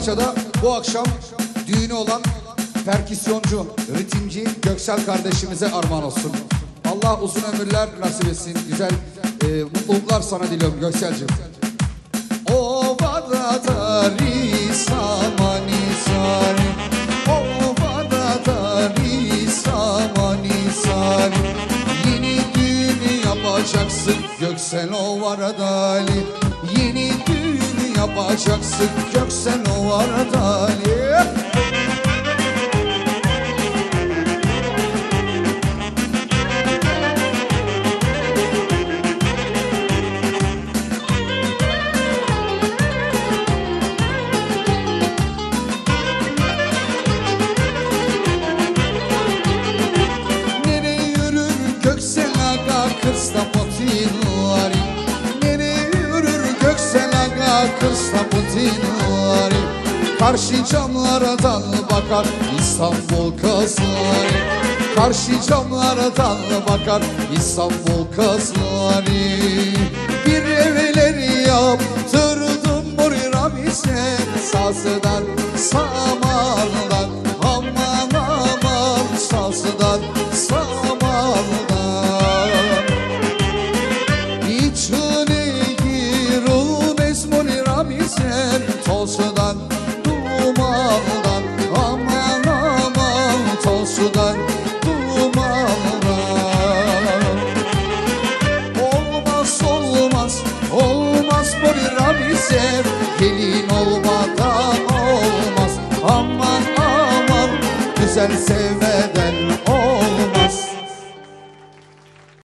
parçada bu akşam düğünü olan perküsyoncu, ritimci Göksel kardeşimize armağan olsun. Allah uzun ömürler nasip etsin. Güzel e, mutluluklar sana diliyorum Göksel'cim. Ovada da risamani sari Ovada da risamani sari Yeni düğünü yapacaksın Göksel Ovada Yeni düğünü yapacaksın? Göksel Ovada Ali. Nereye kırsta potinvari Karşı camlardan bakar İstanbul kızları. Karşı camlardan bakar İstanbul kızları güzel sevmeden